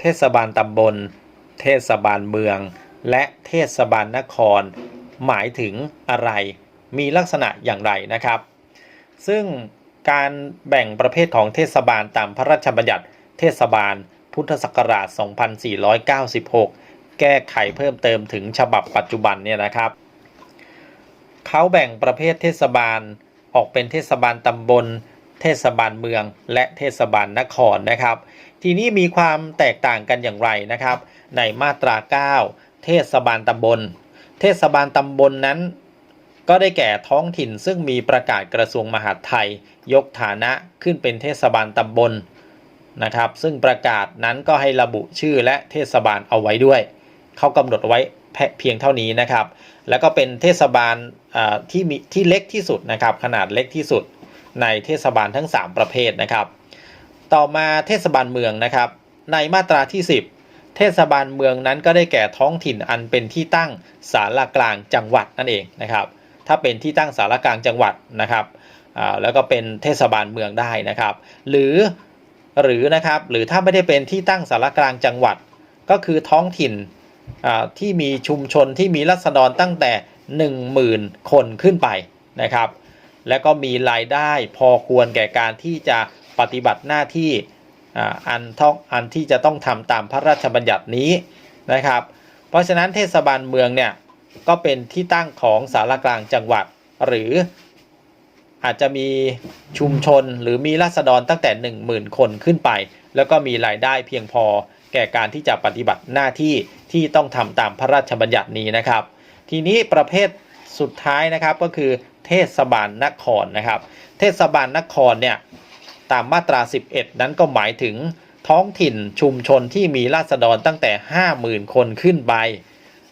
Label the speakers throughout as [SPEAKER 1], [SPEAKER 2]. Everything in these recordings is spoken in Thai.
[SPEAKER 1] เทศบาลตำบล เทศบาลเมือง และเทศบาลนคร หมายถึงอะไร มีลักษณะอย่างไรนะครับ ซึ่งการแบ่งประเภทของเทศบาลตามพระราชบัญญัติ เทศบาล พุทธศักราช 2496 แก้ไขเพิ่มเติมถึงฉบับปัจจุบันเนี่ยนะครับเขาแบ่งประเภทเทศบาลออกเป็นเทศบาลตำบล เทศบาลเมือง และเทศบาลนครนะครับ ทีนี้มีความแตกต่างกันอย่างไรนะครับ ในมาตรา 9 เทศบาลตำบล เทศบาลตำบลนั้น ก็ได้แก่ท้องถิ่นซึ่งมีประกาศกระทรวงมหาดไทย ยกฐานะขึ้นเป็นเทศบาลตำบลนะครับซึ่งประกาศนั้นก็ให้ระบุชื่อและเทศบาลเอาไว้ด้วย เขากำหนดไว้เพียงเท่านี้นะครับ แล้วก็เป็นเทศบาลที่มีที่เล็กที่สุดนะครับ ขนาดเล็กที่สุด ในเทศบาลทั้ง 3 ประเภทนะครับ ต่อมาเทศบาลเมืองนะครับ ในมาตราที่ 10 เทศบาลเมืองนั้นก็ได้แก่ท้องถิ่นอันเป็นที่ตั้งสารกลางจังหวัดนั่นเองนะครับ ถ้าเป็นที่ตั้งสารกลางจังหวัดนะครับแล้วก็เป็นเทศบาลเมืองได้นะครับ หรือหรือนะครับหรือถ้าไม่ได้เป็นที่ตั้งสารกลางจังหวัด ก็คือท้องถิ่นที่มีชุมชนที่มีรัษฎรตั้งแต่ 10,000 คนขึ้นไปนะครับ และก็มีรายได้พอควรแก่การที่จะปฏิบัติหน้าที่อ,อันท้องอันที่จะต้องทำตามพระราชบัญญัตินี้นะครับ เพราะฉะนั้นเทศบาลเมืองเนี่ยก็เป็นที่ตั้งของสารกลางจังหวัด หรืออาจจะมีชุมชนหรือมีราษฎรตั้งแต่ 10,000 คนขึ้นไป แล้วก็มีรายได้เพียงพอแก่การที่จะปฏิบัติหน้าที่ที่ต้องทำตามพระราชบัญญัตินี้นะครับ ทีนี้ประเภทสุดท้ายนะครับก็คือ เทศบาลนครนะครับ เทศบาลนครเนี่ยตามมาตรา 11 นั้นก็หมายถึงท้องถิ่นชุมชนที่มีราษฎรตั้งแต่ 50,000 คนขึ้นไป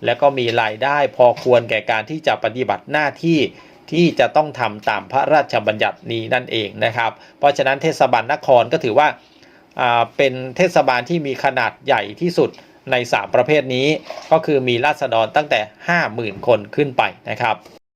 [SPEAKER 1] แล้วก็มีรายได้พอควรแก่การที่จะปฏิบัติหน้าที่ที่จะต้องทำตามพระราชบัญญัตินี้นั่นเองนะครับ เพราะฉะนั้นเทศบาลนครก็ถือว่าาเป็นเทศบาลที่มีขนาดใหญ่ที่สุดใน 3 ประเภทนี้ ก็คือมีราษฎรตั้งแต่ 50,000 คนขึ้นไปนะครับ